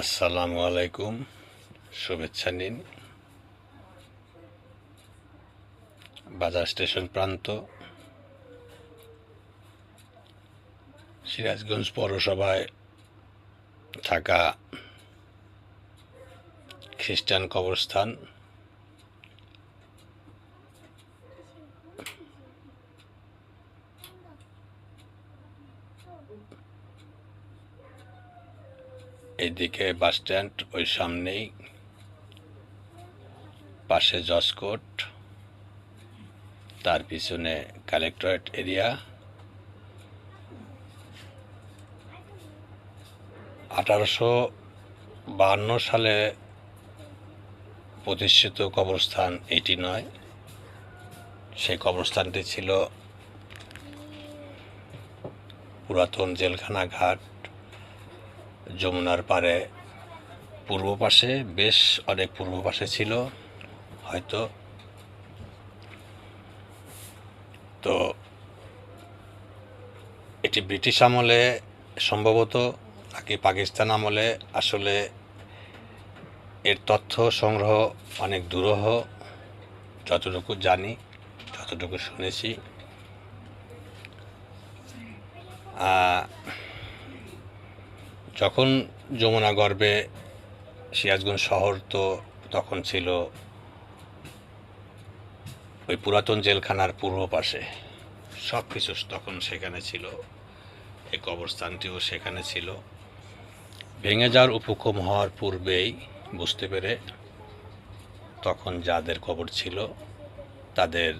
আসসালামু আলাইকুম। শুভেচ্ছা নিন। বাজার স্টেশন প্রান্ত সিরাজগঞ্জ পৌরসভায় থাকা খ্রিস্টান কবরস্থান। এইদিকে বাস স্ট্যান্ড, ওই সামনেই। পাশে জসকোট তার পিছনে কালেক্টরেট এরিয়া। আঠারোশো বাহান্ন সালে প্রতিষ্ঠিত কবরস্থান এটি নয়। সেই কবরস্থানটি ছিল পুরাতন জেলখানা ঘাট। যমুনার পারে পূর্ব পাশে, বেশ অনেক পূর্ব পাশে ছিল, হয়তো। তো এটি ব্রিটিশ আমলে সম্ভবত, নাকি পাকিস্তান আমলে, আসলে এর তথ্য সংগ্রহ অনেক দুরূহ, যতটুকু জানি, যতটুকু শুনেছি। যখন যমুনা গর্বে সিরাজগঞ্জ শহর তো তখন ছিল ওই পুরাতন জেলখানার পূর্ব পাশে, সব কিছু তখন সেখানে ছিল, এই কবরস্থানটিও সেখানে ছিল। ভেঙে যাওয়ার উপক্রম হওয়ার পূর্বেই বুঝতে পেরে তখন যাদের কবর ছিল, তাদের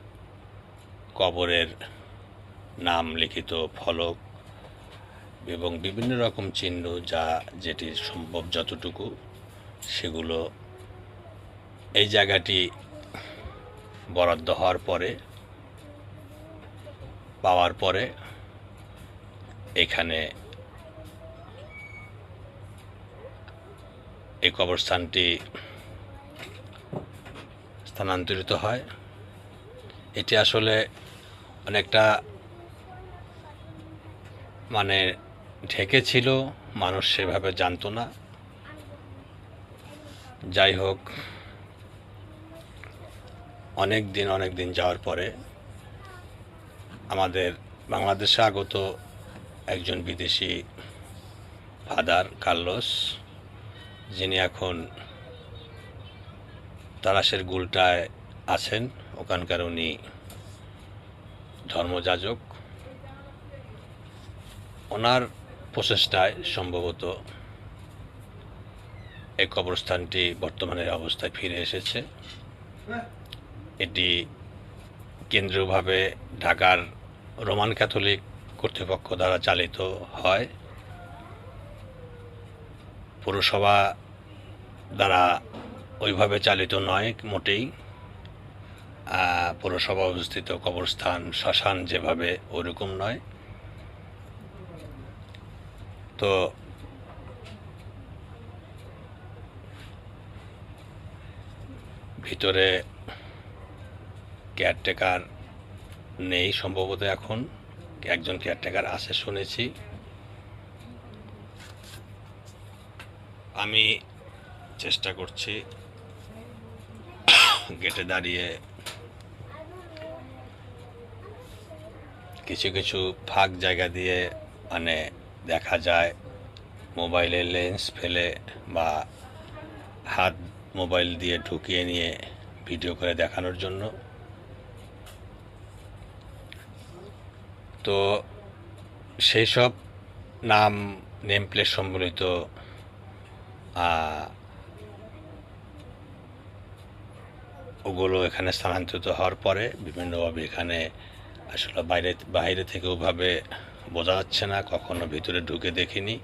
কবরের নাম লিখিত ফলক এবং বিভিন্ন রকম চিহ্ন যা যেটি সম্ভব যতটুকু, সেগুলো এই জায়গাটি বরাদ্দ হওয়ার পরে, পাওয়ার পরে এখানে এই কবরস্থানটি স্থানান্তরিত হয়। এটি আসলে অনেকটা মানে ঢেকে ছিল মানুষ সেভাবে জানতো না। যাই হোক, অনেক দিন অনেক দিন যাওয়ার পরে আমাদের বাংলাদেশে আগত একজন বিদেশি ফাদার, কার্লোস, যিনি এখন তারাশের গুলটায় আছেন। ওখানকার উনি ধর্মযাজক। ওনার প্রচেষ্টায় সম্ভবত এই কবরস্থানটি বর্তমানের অবস্থায় ফিরে এসেছে। এটি কেন্দ্রীয়ভাবে ঢাকার রোমান ক্যাথলিক কর্তৃপক্ষ দ্বারা চালিত হয়। পুরসভা দ্বারা ওইভাবে চালিত নয়, মোটেই। পুরসভা অবস্থিত কবরস্থান শ্মশান যেভাবে ওরকম নয়। তো ভিতরে কেয়ারটেকার নেই সম্ভবত এখন। একজন কেয়ারটেকার আছে শুনেছি। আমি চেষ্টা করছি গেটে দাঁড়িয়ে কিছু কিছু ফাঁক জায়গা দিয়ে মানে দেখা যায়, মোবাইলে লেন্স ফেলে বা হাত মোবাইল দিয়ে ঢুকিয়ে নিয়ে ভিডিও করে দেখানোর জন্য। তো সেই সব নাম নেম প্লেট সম্বলিত ওগুলো এখানে স্থানান্তরিত হওয়ার পরে বিভিন্নভাবে এখানে আসলে বাইরে বাইরে থেকে ওভাবে বোঝা যাচ্ছে না, কখনো ভিতরে ঢুকে দেখিনি।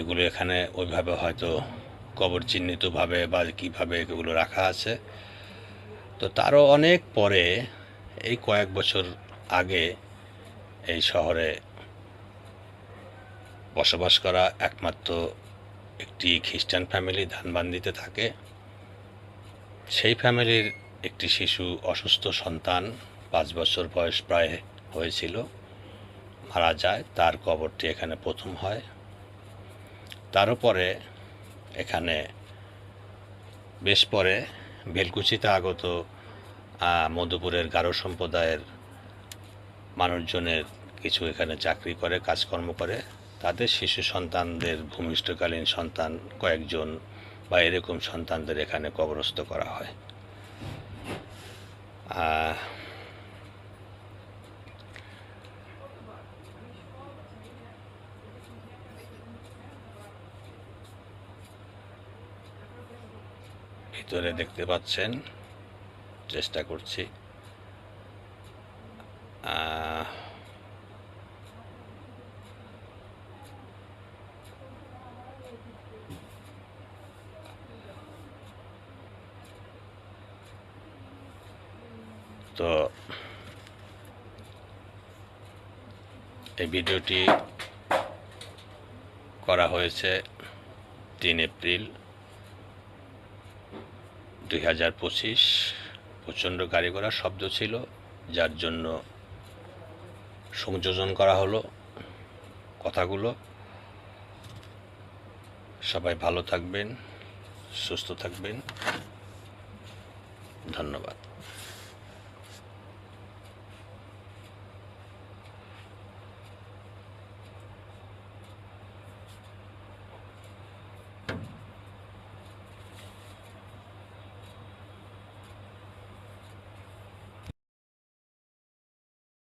এগুলো এখানে ওইভাবে হয়তো কবর চিহ্নিতভাবে বা কীভাবে এগুলো রাখা আছে। তো তারও অনেক পরে, এই কয়েক বছর আগে এই শহরে বসবাস করা একমাত্র একটি খ্রিস্টান ফ্যামিলি ধানবান্দিতে থাকে। সেই ফ্যামিলির একটি শিশু অসুস্থ সন্তান, পাঁচ বছর বয়স প্রায় হয়েছিল, মারা যায়, তার কবরটি এখানে প্রথম হয়। তারও পরে এখানে বেশ পরে বেলকুচিতে আগত মধুপুরের গারো সম্প্রদায়ের মানুষজনের কিছু এখানে চাকরি করে, কাজকর্ম করে। তাদের শিশু সন্তানদের, ভূমিষ্ঠকালীন সন্তান কয়েকজন বা এরকম সন্তানদের এখানে কবরস্থ করা হয়। ভিতরে দেখতে পাচ্ছেন। চেষ্টা করছি। তো এই ভিডিওটি করা হয়েছে তিন এপ্রিল। দুই হাজার পঁচিশ, প্রচণ্ড গাড়ি ঘোড়ার শব্দ ছিল, যার জন্য সংযোজন করা হলো কথাগুলো। সবাই ভালো থাকবেন, সুস্থ থাকবেন। ধন্যবাদ।